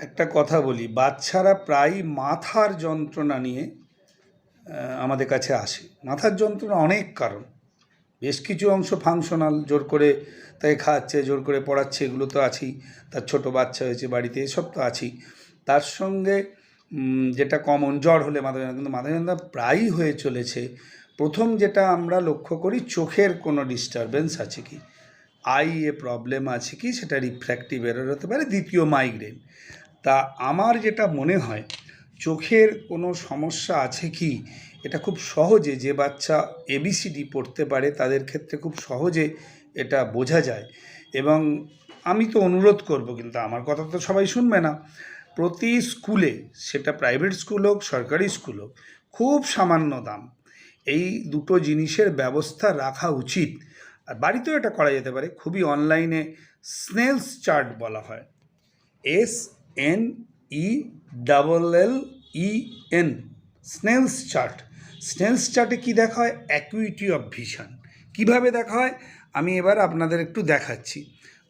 একটা কথা বলি, বাচ্চারা প্রায় মাথার যন্ত্রণা নিয়ে আমাদের কাছে আসে। মাথার যন্ত্রণা অনেক কারণ। বেশ কিছু অংশ ফাংশনাল জোর করে তাকে খাওয়াচ্ছে জোর করে পড়াচ্ছে, এগুলো তো আছেই। তার ছোট বাচ্চা হয়েছে বাড়িতে, এসব তো আছেই। তার সঙ্গে যেটা কমন জ্বর হলে মাথা যন্ত্রণা। কিন্তু মাথা যন্ত্রণা প্রায়ই হয়ে চলেছে। প্রথম যেটা আমরা লক্ষ্য করি, চোখের কোনো ডিস্টারবেন্স আছে কি? আই এ প্রবলেম আছে কি? সেটা রিফ্র্যাক্টিভ এরর হতে পারে। দ্বিতীয় মাইগ্রেন তা আমার যেটা মনে হয়, চোখের কোনো সমস্যা আছে কি? এটা খুব সহজে যে বাচ্চা এবিসিডি পড়তে পারে, তাদের ক্ষেত্রে খুব সহজে এটা বোঝা যায়। এবং আমি তো অনুরোধ করব, কিন্তু আমার কথা তো সবাই শুনবে না। প্রতি স্কুলে, সেটা প্রাইভেট স্কুল হোক, সরকারি স্কুল হোক, খুব সামান্য দাম। এই দুটো জিনিসের ব্যবস্থা রাখা উচিত। আর বাড়িতেও এটা করা যেতে পারে, খুবই অনলাইনে স্নেলস চার্ট বলা হয়। S N E double L E N Snellen's chart Snellen's চার্টে কী দেখা হয়? অ্যাকুইটি অফ ভিশন কীভাবে দেখা হয়? আমি এবার আপনাদের একটু দেখাচ্ছি।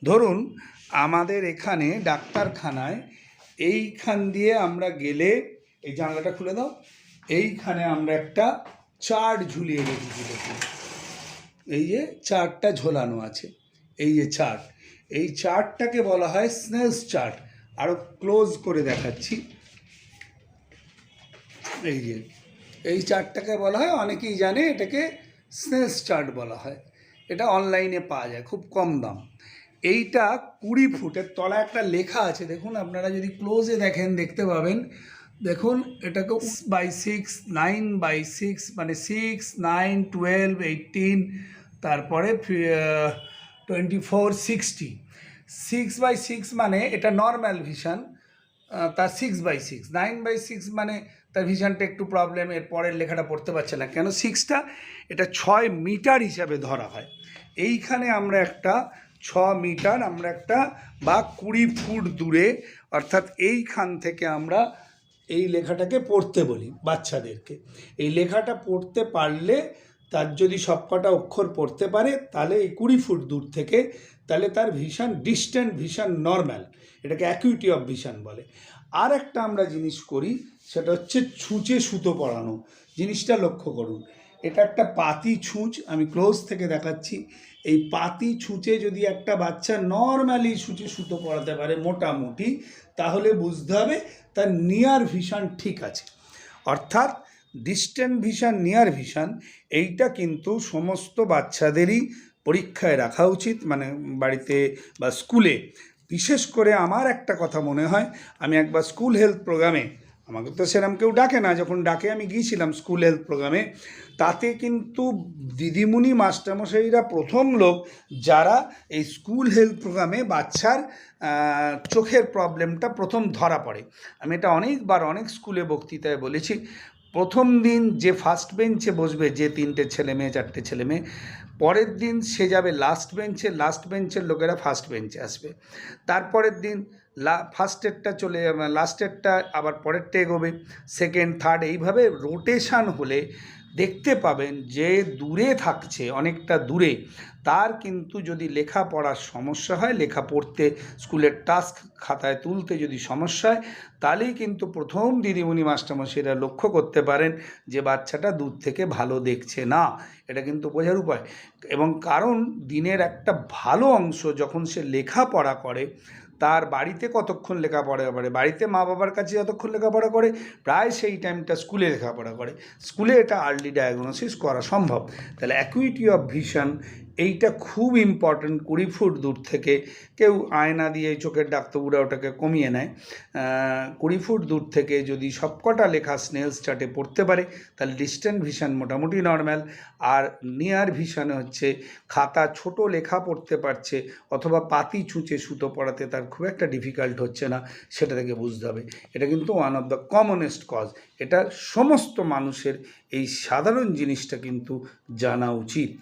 ধরুন, আমাদের এখানে ডাক্তারখানায় এইখান দিয়ে আমরা গেলে, এই জানলাটা খুলে দাও, এইখানে আমরা একটা চার্ট ঝুলিয়ে রেখেছি দেখুন। এই যে চার্টটা ঝোলানো আছে, এই যে চার্ট এই চার্টটাকে বলা হয় স্নেলস চার্ট আরও ক্লোজ করে দেখাচ্ছি। এই যে, এই চার্টটাকে বলা হয়, অনেকেই জানে এটাকে স্নেলস চার্ট বলা হয়। এটা অনলাইনে পাওয়া যায়, খুব কম দাম। এইটা কুড়ি ফুটের তলা একটা লেখা আছে, দেখুন, আপনারা যদি ক্লোজে দেখেন, দেখতে পাবেন। দেখুন, এটাকে by six, nine by six মানে সিক্স, নাইন, টুয়েলভ, এইটিন, তারপরে twenty four sixty. Six by six মানে এটা নর্ম্যাল ভিশন তার six by six nine by six মানে তার ভিশনটা একটু প্রবলেম এর পরের লেখাটা পড়তে পারছে না। কেন? সিক্সটা এটা ছয় মিটার হিসাবে ধরা হয়। এইখানে আমরা একটা ছ মিটার আমরা একটা বা কুড়ি ফুট দূরে, অর্থাৎ এইখান থেকে আমরা এই লেখাটাকে পড়তে বলি বাচ্চাদেরকে। এই লেখাটা পড়তে পারলে তার যদি সবকটা অক্ষর পড়তে পারে, তাহলে এই কুড়ি ফুট দূর থেকে তাহলে তার ভিশন ডিস্ট্যান্ট ভিশন নর্ম্যাল এটাকে অ্যাকিউটি অফ ভিশন বলে। আর একটা আমরা জিনিস করি, সেটা হচ্ছে ছুঁচে সুতো পড়ানো জিনিসটা লক্ষ্য করুন, এটা একটা পাতি ছুঁচ, আমি ক্লোজ থেকে দেখাচ্ছি। এই পাতি ছুঁচে যদি একটা বাচ্চা নর্মালি ছুঁচে সুতো পড়াতে পারে, মোটামুটি, তাহলে বুঝতে হবে তার নিয়ার ভিশন ঠিক আছে। অর্থাৎ ডিস্টেন্ট ভিশন নিয়ার ভিশন এইটা কিন্তু সমস্ত বাচ্চাদেরই পরীক্ষায় রাখা উচিত মানে বাড়িতে বা স্কুলে। বিশেষ করে আমার একটা কথা মনে হয়, আমি একবার স্কুল হেলথ প্রোগ্রামে, আমাকে তো সেরকম কেউ ডাকে না, যখন ডাকে আমি গিয়েছিলাম স্কুল হেলথ প্রোগ্রামে, তাতে কিন্তু দিদিমণি, মাস্টারমশাইরা প্রথম লোক যারা এই স্কুল হেলথ প্রোগ্রামে বাচ্চার চোখের প্রবলেমটা প্রথম ধরা পড়ে। আমি এটা অনেকবার অনেক স্কুলে বক্তৃতায় বলেছি প্রথম দিন যে ফার্স্ট বেঞ্চে বসবে যে তিনটে ছেলে মেয়ে, চারটে ছেলে মেয়ে, পরের দিন সে যাবে লাস্ট বেঞ্চে লাস্ট বেঞ্চের লোকেরা ফার্স্ট বেঞ্চে আসবে। তারপরের দিন লা ফার্স্টেরটা চলে লাস্টেরটা আবার পরেরটা এগোবে। সেকেন্ড থার্ড এইভাবে রোটেশান হলে দেখতে পাবেন যে দূরে থাকছে, অনেকটা দূরে। তার কিন্তু যদি লেখা পড়ার সমস্যা হয়, লেখা পড়তে স্কুলের টাস্ক খাতায় তুলতে যদি সমস্যা হয়, তাহলেই কিন্তু প্রথম দিদিমণি মাস্টারমশাইরা লক্ষ্য করতে পারেন যে বাচ্চাটা দূর থেকে ভালো দেখছে না। এটা কিন্তু বোঝার উপায়। এবং কারণ দিনের একটা ভালো অংশ যখন সে লেখাপড়া করে তার বাড়িতে কতক্ষণ লেখাপড়া করে? বাড়িতে মা বাবার কাছে যতক্ষণ লেখাপড়া করে, প্রায় সেই টাইমটা স্কুলে লেখাপড়া করে। স্কুলে এটা আর্লি ডায়াগনোসিস করা সম্ভব। তাহলে অ্যাকুইটি অফ ভিশন এইটা খুব ইম্পর্ট্যান্ট কুড়ি ফুট দূর থেকে কেউ আয়না দিয়ে চোখের ডাক্তারবুড়া ওটাকে কমিয়ে নেয়। কুড়ি ফুট দূর থেকে যদি সবকটা লেখা স্নেলস চার্টে পড়তে পারে, তাহলে ডিস্ট্যান্ট ভিশন মোটামুটি নর্ম্যাল আর নিয়ার ভিশনে হচ্ছে খাতা ছোট লেখা পড়তে পারছে অথবা পাতি ছুঁচে সুতো পড়াতে তার খুব একটা ডিফিকাল্ট হচ্ছে না, সেটা থেকে বুঝতে হবে। এটা কিন্তু one of the commonest cause এটা সমস্ত মানুষের এই সাধারণ জিনিসটা কিন্তু জানা উচিত।